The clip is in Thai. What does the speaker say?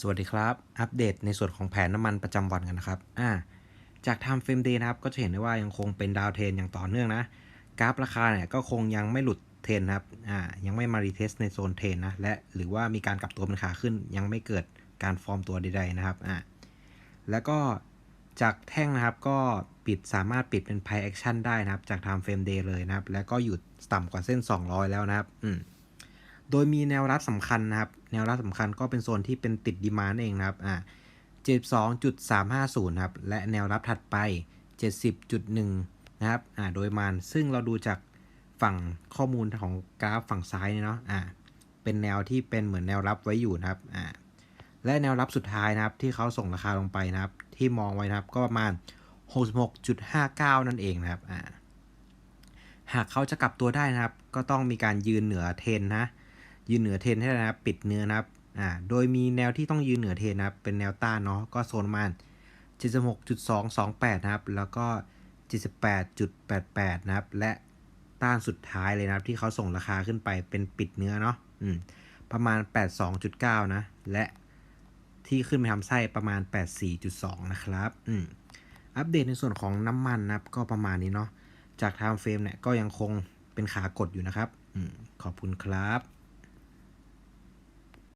สวัสดีครับ อัปเดตในส่วนของแผนน้ำมันประจำวันกันนะครับ อ่า จาก Time Frame Day นะครับ ก็จะเห็นได้ว่ายังคงเป็นดาวเทนอย่างต่อเนื่องนะ กราฟราคาเนี่ยก็คงยังไม่หลุดเทนนะครับ อ่า ยังไม่มารีเทสในโซนเทนนะ และหรือว่ามีการกลับตัวเป็นขาขึ้น ยังไม่เกิดการฟอร์มตัวใดๆนะครับ อ่า แล้วก็จากแท่งนะครับก็ปิดสามารถปิดเป็น Price Action ได้นะครับ จาก Time Frame Day เลยนะครับ แล้วก็หยุดต่ำกว่าเส้น 200 แล้วนะครับ อืม โดยมีแนวรับสำคัญนะครับ แนวรับสำคัญก็เป็นโซนที่เป็นติดดีมานเองนะครับอ่า72.350นะครับ และแนวรับถัดไป 70.1 นะครับอ่าโดยมันซึ่งเราดูจากฝั่งข้อมูลของกราฟฝั่งซ้ายเนาะอ่าเป็นแนวที่เป็นเหมือนแนวรับไว้อยู่นะครับอ่าและแนวรับสุดท้ายนะครับ ที่เขาส่งราคาลงไปนะครับ ที่มองไว้นะครับก็ประมาณ 66.59 นั่นเองนะครับอ่าหากเขาจะกลับตัวได้นะครับ ก็ต้องมีการยืนเหนือเทนนะ ยืนเหนือเทนให้ได้นะครับ ปิดเนื้อนะครับอ่าโดยมีแนวที่ต้องยืนเหนือเทนนะครับ เป็นแนวต้านเนาะก็โซนมาณ76.228 นะครับ แล้วก็ 78.88 นะครับ และต้านสุดท้ายเลยนะครับ ที่เขาส่งราคาขึ้นไปเป็นปิดเนื้อเนาะอืมประมาณ 82.9 นะ และที่ขึ้นไปทำไส้ประมาณ 84.2 นะครับอืมอัปเดตในส่วนของน้ำมันนะครับ ก็ประมาณนี้เนาะจาก Time Frame เนี่ยก็ยังคงเป็นขากดอยู่นะครับอืมขอบคุณครับ